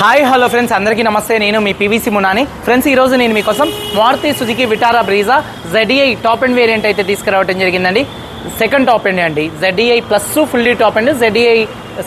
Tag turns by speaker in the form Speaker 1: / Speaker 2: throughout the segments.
Speaker 1: Hi hello friends. అందరికీ నమస్తే. నేను మీ పీవీసీ మునాని. ఫ్రెండ్స్ ఈరోజు నేను మీకోసం Maruti Suzuki Vitara Brezza ZDI top end variant అయితే తీసుకురావడం జరిగిందండి. Second top end. అండి ZDI plus fully top end ZDI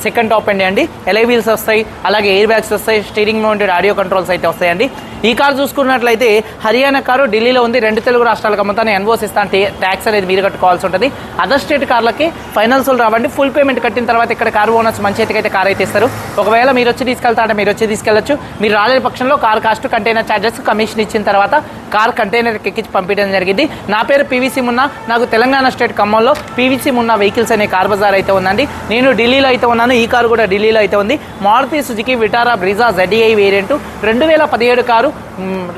Speaker 1: second top end. అండి ఎలై వీల్స్ వస్తాయి అలాగే ఎయిర్ బ్యాగ్స్ వస్తాయి స్టీరింగ్ మౌంటెడ్ ఆడియో కంట్రోల్స్ అయితే వస్తాయండి. ఈ కార్ చూసుకున్నట్లయితే హర్యానా కారు ఢిల్లీలో ఉంది. రెండు తెలుగు రాష్ట్రాలకు అమ్ముతాను ఎన్వోస్ ఇస్తాను ట్యాక్స్ అనేది మీరు కట్టుకోవాల్సి ఉంటుంది. అదర్ స్టేట్ కార్లకి ఫైనాన్స్ రావండి. ఫుల్ పేమెంట్ కట్టిన తర్వాత ఇక్కడ కారు ఓనర్స్ మంచి అయితే కార్ అయితే ఇస్తారు. ఒకవేళ మీరు వచ్చి తీసుకెళ్తారంటే మీరు వచ్చి తీసుకెళ్ళొచ్చు మీరు రాలేని పక్షంలో car cost container charges commission ఇచ్చిన తర్వాత కార్ కంటైనర్ ఎక్కించి పంపించడం జరిగింది. నా పేరు పీవీసీ మున్నా. నాకు తెలంగాణ స్టేట్ ఖమ్మంలో పీవీసీ మున్నా వెహికల్స్ అనే కార్ బజార్ అయితే ఉందండి. నేను ఢిల్లీలో అయితే ఉన్నాను. ఈ కారు కూడా ఢిల్లీలో అయితే ఉంది. Maruti Suzuki Vitara Brezza ZDI variant. రెండు వేల పదిహేడు కారు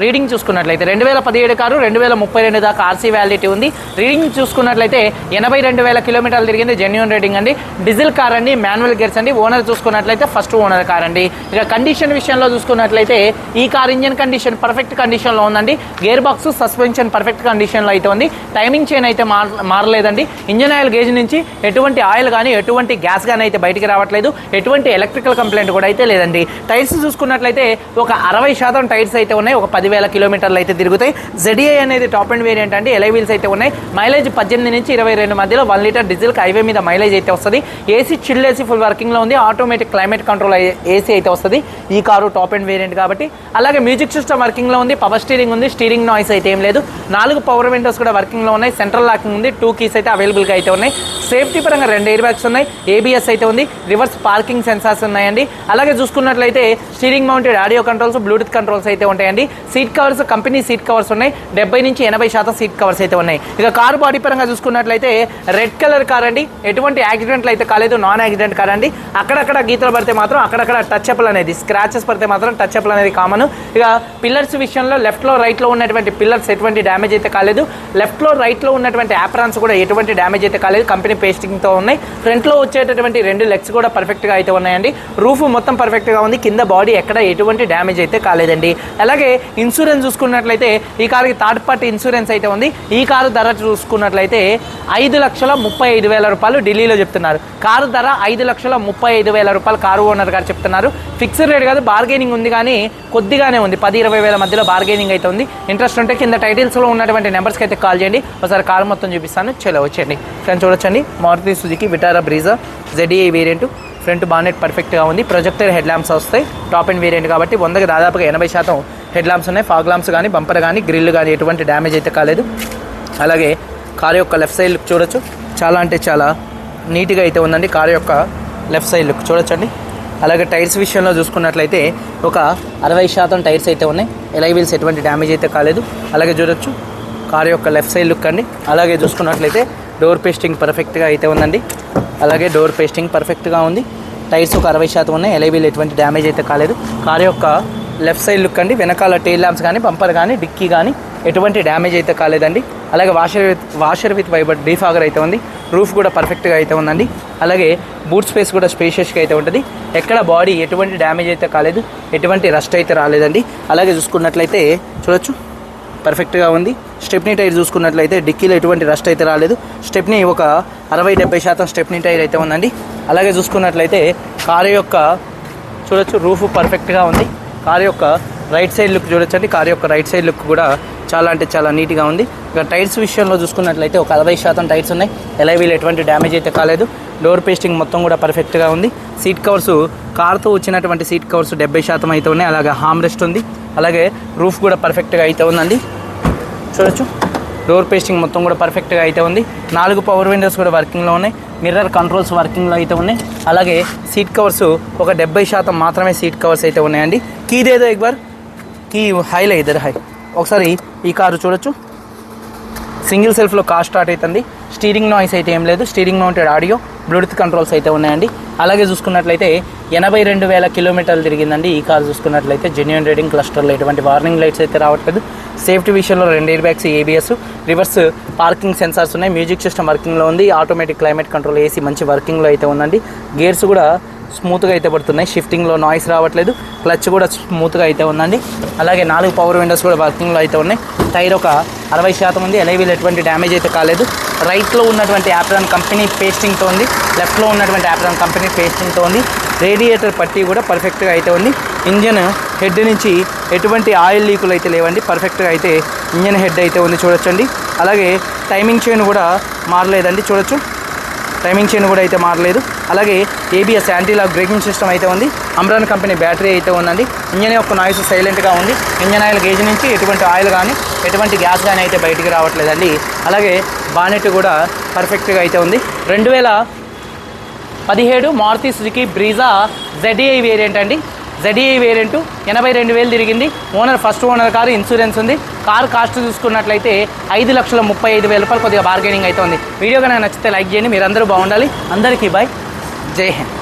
Speaker 1: రీడింగ్ చూసుకున్నట్లయితే రెండు వేల పదిహేడు కారు రెండు వేల ముప్పై రెండు దాకా ఆర్సీ వ్యాలిడిటీ ఉంది. రీడింగ్ చూసుకున్నట్లయితే ఎనభై రెండు వేల కిలోమీటర్లు తిరిగింది. జెన్యున్ రీడింగ్ అండి. డీజిల్ కార్ అండి మాన్యువల్ గేర్స్ అండి. ఓనర్ చూసుకున్నట్లయితే ఫస్ట్ ఓనర్ కార్ అండి. ఇక కండిషన్ విషయంలో చూసుకున్నట్లయితే ఈ కార్ ఇంజన్ కండిషన్ పర్ఫెక్ట్ కండిషన్లో ఉందండి. గేర్ బాక్స్ సస్పెన్షన్ పర్ఫెక్ట్ కండిషన్లో అయితే ఉంది. టైమింగ్ చైన్ అయితే మార్ మారలేదండి. ఇంజన్ ఆయిల్ గేజ్ నుంచి ఎటువంటి ఆయిల్ కానీ ఎటువంటి గ్యాస్ కానీ అయితే బయటికి రావట్లేదు. ఎటువంటి ఎలక్ట్రికల్ కంప్లైంట్ కూడా అయితే లేదండి. టైర్స్ చూసుకున్నట్లయితే ఒక అరవై శాతం టైర్స్ అయితే ఉన్నాయి. ఒక పదివేల కిలోమీటర్లు అయితే తిరుగుతాయి. జెడిఐ అనేది టాప్ అండ్ వేరియంట్ అండి. ఎలై వీల్స్ అయితే ఉన్నాయి. మైలేజ్ పద్దెనిమిది నుంచి ఇరవై రెండు మధ్యలో వన్ లీటర్ డీజిల్ హైవే మీద మైలేజ్ అయితే వస్తుంది. ఏసీ చిల్ ఏసీ ఫుల్ వర్కింగ్లో ఉంది. ఆటోమేటిక్ క్లైమేట్ కంట్రోల్ ఏసీ అయితే వస్తుంది. ఈ కారు టాప్ అండ్ వేరియంట్ కాబట్టి. అలాగే మ్యూజిక్ సిస్టమ్ వర్కింగ్లో ఉంది. పవర్ స్టీరింగ్ ఉంది. స్టీరింగ్ నాయిస్ అయితే ఏం లేదు. నాలుగు పవర్ విండోస్ కూడా వర్కింగ్లో ఉన్నాయి. సెంట్రల్ లాకింగ్ ఉంది. టూ కీస్ అయితే అవైలబుల్గా అయితే ఉన్నాయి. సేఫ్టీ పరంగా రెండు ఎయిర్ బ్యాగ్స్ ఉన్నాయి. ఏబిఎస్ అయితే ఉంది. రివర్స్ పార్కింగ్ సెన్సార్స్ ఉన్నాయండి. అలాగే చూసుకున్నట్లయితే steering mounted audio controls Bluetooth controls అయితే ఉంటాయండి. Seat covers company seat covers ఉన్నాయి. డెబ్బై నుంచి ఎనభై శాతం సీట్ కవర్స్ అయితే ఉన్నాయి. ఇక కారు బాడీ పరంగా చూసుకున్నట్లయితే రెడ్ కలర్ కార్ అండి. ఎటువంటి యాక్సిడెంట్లు అయితే కాలేదు. నాన్ యాక్సిడెంట్ కార్ అండి. అక్కడక్కడ గీతలు పడితే మాత్రం అక్కడక్కడ టచ్ అప్లు అనేది స్క్రాచెస్ పడితే మాత్రం టచ్ అప్లు అనేది కామన్ ఇక పిల్లర్స్ విషయంలో లెఫ్ట్లో రైట్లో ఉన్నటువంటి పిల్లర్స్ ఎటువంటి డ్యామేజ్ అయితే కాలేదు. లెఫ్ట్లో రైట్లో ఉన్నటువంటి యాప్రాన్స్ కూడా ఎటువంటి డ్యామేజ్ అయితే కాలేదు. కంపెనీ పేస్టింగ్తో ఉన్నాయి. ఫ్రంట్లో వచ్చేటటువంటి రెండు లెగ్స్ కూడా పర్ఫెక్ట్గా అయితే ఉన్నాయండి. రూఫ్ మొత్తం పర్ఫెక్ట్గా ఉంది. కింద బాడీ ఎక్కడ ఎటువంటి డ్యామేజ్ అయితే కాలేదండి. అలాగే ఇన్సూరెన్స్ చూసుకున్నట్లయితే ఈ కారుకి థర్డ్ పార్టీ ఇన్సూరెన్స్ అయితే ఉంది. ఈ కారు ధర చూసుకున్నట్లయితే ఐదు లక్షల ముప్పై ఐదు వేల రూపాయలు ఢిల్లీలో చెప్తున్నారు. కారు ధర ఐదు లక్షల ముప్పై ఐదు వేల రూపాయలు కారు ఓనర్ గారు చెప్తున్నారు. ఫిక్స్డ్ రేట్ కాదు బార్గెనింగ్ ఉంది కానీ కొద్దిగానే ఉంది. పది ఇరవై వేల మధ్యలో బార్గెనింగ్ అయితే ఉంది. ఇంట్రెస్ట్ ఉంటే కింద టైటిల్స్లో ఉన్నటువంటి నెంబర్స్కి అయితే కాల్ చేయండి. ఒకసారి కార్ మొత్తం చూపిస్తాను. చలో వచ్చేయండి. ఫ్రెండ్స్ చూడొచ్చండి. Maruti Suzuki Vitara Brezza. ZDI variant front bonnet పర్ఫెక్ట్గా ఉంది. ప్రొజెక్టర్ హెడ్ ల్యాంప్స్ వస్తాయి. టాప్ అండ్ వేరియంట్ కాబట్టి వందకి దాదాపుగా ఎనభై శాతం హెడ్ ల్యాంప్స్ ఉన్నాయి. ఫాగ్ ల్యాంప్స్ కానీ బంపర్ కానీ గ్రిల్ కానీ ఎటువంటి డ్యామేజ్ అయితే కాలేదు. అలాగే కారు యొక్క లెఫ్ట్ సైడ్ లుక్ చూడొచ్చు. చాలా అంటే చాలా నీట్గా అయితే ఉందండి కారు యొక్క లెఫ్ట్ సైడ్ లుక్ చూడొచ్చండి. అలాగే టైర్స్ విషయంలో చూసుకున్నట్లయితే ఒక అరవై శాతం టైర్స్ అయితే ఉన్నాయి. ఎలై వీల్స్ ఎటువంటి డ్యామేజ్ అయితే కాలేదు. అలాగే చూడొచ్చు. కార్ యొక్క లెఫ్ట్ సైడ్ లుక్ అండి. అలాగే చూసుకున్నట్లయితే డోర్ పేస్టింగ్ పర్ఫెక్ట్గా అయితే ఉందండి. అలాగే డోర్ పేస్టింగ్ పర్ఫెక్ట్గా ఉంది. టైర్స్ ఒక అరవై శాతం ఉన్నాయి. ఎలై ఎటువంటి డ్యామేజ్ అయితే కాలేదు. కార్ యొక్క లెఫ్ట్ సైడ్ లుక్ అండి. వెనకాల టైల్ ల్యాంప్స్ కానీ బంపర్ కానీ డిక్కీ కానీ ఎటువంటి డ్యామేజ్ అయితే కాలేదండి. అలాగే washer with washer with wiper defogger అయితే ఉంది. రూఫ్ కూడా పర్ఫెక్ట్గా అయితే ఉందండి. అలాగే బూట్ స్పేస్ కూడా స్పేషియస్గా అయితే ఉంటుంది. ఎక్కడ బాడీ ఎటువంటి డ్యామేజ్ అయితే కాలేదు. ఎటువంటి రస్ట్ అయితే రాలేదండి. అలాగే చూసుకున్నట్లయితే చూడొచ్చు. పర్ఫెక్ట్గా ఉంది. స్టెప్నీ టైర్ చూసుకున్నట్లయితే డిక్కీలో ఎటువంటి రస్ట్ అయితే రాలేదు. స్టెప్నీ ఒక అరవై డెబ్బై శాతం స్టెప్నీ టైర్ అయితే ఉందండి. అలాగే చూసుకున్నట్లయితే కారు యొక్క చూడొచ్చు రూఫ్ పర్ఫెక్ట్గా ఉంది. కారు యొక్క రైట్ సైడ్ లుక్ చూడొచ్చండి. కారు యొక్క రైట్ సైడ్ లుక్ కూడా చాలా అంటే చాలా నీట్గా ఉంది. ఇక టైర్స్ విషయంలో చూసుకున్నట్లయితే ఒక అరవై శాతం టైర్స్ ఉన్నాయి. ఎలా వీళ్ళు ఎటువంటి డ్యామేజ్ అయితే కాలేదు. డోర్ పేస్టింగ్ మొత్తం కూడా పర్ఫెక్ట్గా ఉంది. సీట్ కవర్స్ కార్తో వచ్చినటువంటి సీట్ కవర్స్ డెబ్బై శాతం అయితే ఉన్నాయి. అలాగే హామ్ రెస్ట్ ఉంది. అలాగే రూఫ్ కూడా పర్ఫెక్ట్గా అయితే ఉందండి. చూడొచ్చు. డోర్ పేస్టింగ్ మొత్తం కూడా పర్ఫెక్ట్గా అయితే ఉంది. నాలుగు పవర్ విండోస్ కూడా వర్కింగ్లో ఉన్నాయి. మిర్రర్ కంట్రోల్స్ వర్కింగ్లో అయితే ఉన్నాయి. అలాగే సీట్ కవర్స్ ఒక డెబ్బై శాతం మాత్రమే సీట్ కవర్స్ అయితే ఉన్నాయండి. కీ దేదో ఎక్బార్ కీ హైలో ఇద్దరు హై ఒకసారి ఈ కారు చూడొచ్చు. సింగిల్ సెల్ఫ్లో కార్ స్టార్ట్ అవుతుంది. స్టీరింగ్ నాయిస్ అయితే ఏం లేదు. Steering mounted audio Bluetooth controls అయితే ఉన్నాయండి. అలాగే చూసుకున్నట్లయితే ఎనభై రెండు వేల కిలోమీటర్లు తిరిగిందండి. ఈ కార్ చూసుకున్నట్లయితే జెన్యున్ రైడింగ్ క్లస్టర్లో ఎటువంటి వార్నింగ్ లైట్స్ అయితే రావట్లేదు. సేఫ్టీ విషయంలో రెండు air bags ABS reverse parking sensors ఉన్నాయి. మ్యూజిక్ సిస్టమ్ వర్కింగ్లో ఉంది. ఆటోమేటిక్ క్లైమేట్ కంట్రోల్ ఏసీ మంచి వర్కింగ్లో అయితే ఉందండి. గేర్స్ కూడా స్మూత్గా అయితే పడుతున్నాయి. షిఫ్టింగ్లో నాయిస్ రావట్లేదు. క్లచ్ కూడా స్మూత్గా అయితే ఉందండి. అలాగే నాలుగు పవర్ విండోస్ కూడా వర్కింగ్లో అయితే ఉన్నాయి. టైర్ ఒక అరవై శాతం ఉంది. ఎలైవీలు ఎటువంటి డ్యామేజ్ అయితే కాలేదు. రైట్లో ఉన్నటువంటి యాప్రాన్ కంపెనీ పేస్టింగ్తో ఉంది. లెఫ్ట్లో ఉన్నటువంటి యాప్రాన్ కంపెనీ పేస్టింగ్తో ఉంది. రేడియేటర్ పట్టి కూడా పర్ఫెక్ట్గా అయితే ఉంది. ఇంజన్ హెడ్ నుంచి ఎటువంటి ఆయిల్ లీకులు అయితే లేవండి. పర్ఫెక్ట్గా అయితే ఇంజన్ హెడ్ అయితే ఉంది చూడొచ్చండి. అలాగే టైమింగ్ చైన్ కూడా మారలేదండి చూడొచ్చు. టైమింగ్ చైన్ కూడా అయితే మారలేదు. అలాగే ఏబిఎస్ యాంటీలా బ్రేకింగ్ సిస్టమ్ అయితే ఉంది. అమ్రాన్ కంపెనీ బ్యాటరీ అయితే ఉందండి. ఇంజన్ యొక్క నాయిస్ సైలెంట్గా ఉంది. ఇంజన్ ఆయిల్ గేజ్ నుంచి ఎటువంటి ఆయిల్ కానీ ఎటువంటి గ్యాస్ కానీ అయితే బయటికి రావట్లేదండి. అలాగే బానెట్ కూడా పర్ఫెక్ట్గా అయితే ఉంది. రెండు వేల పదిహేడు Maruti Suzuki Brezza ZDI variant అండి. జెడ్ఏఐ వేరియంట్ ఎనభై రెండు వేలు తిరిగింది. Owner first owner car insurance ఉంది. కార్ కాస్ట్ చూసుకున్నట్లయితే ఐదు లక్షల ముప్పై ఐదు వేల రూపాయలు కొద్దిగా బార్గెనింగ్ అయితే ఉంది. వీడియో కనుక నచ్చితే లైక్ చేయండి. మీరందరూ బాగుండాలి. అందరికీ బాయ్ జై హింద్.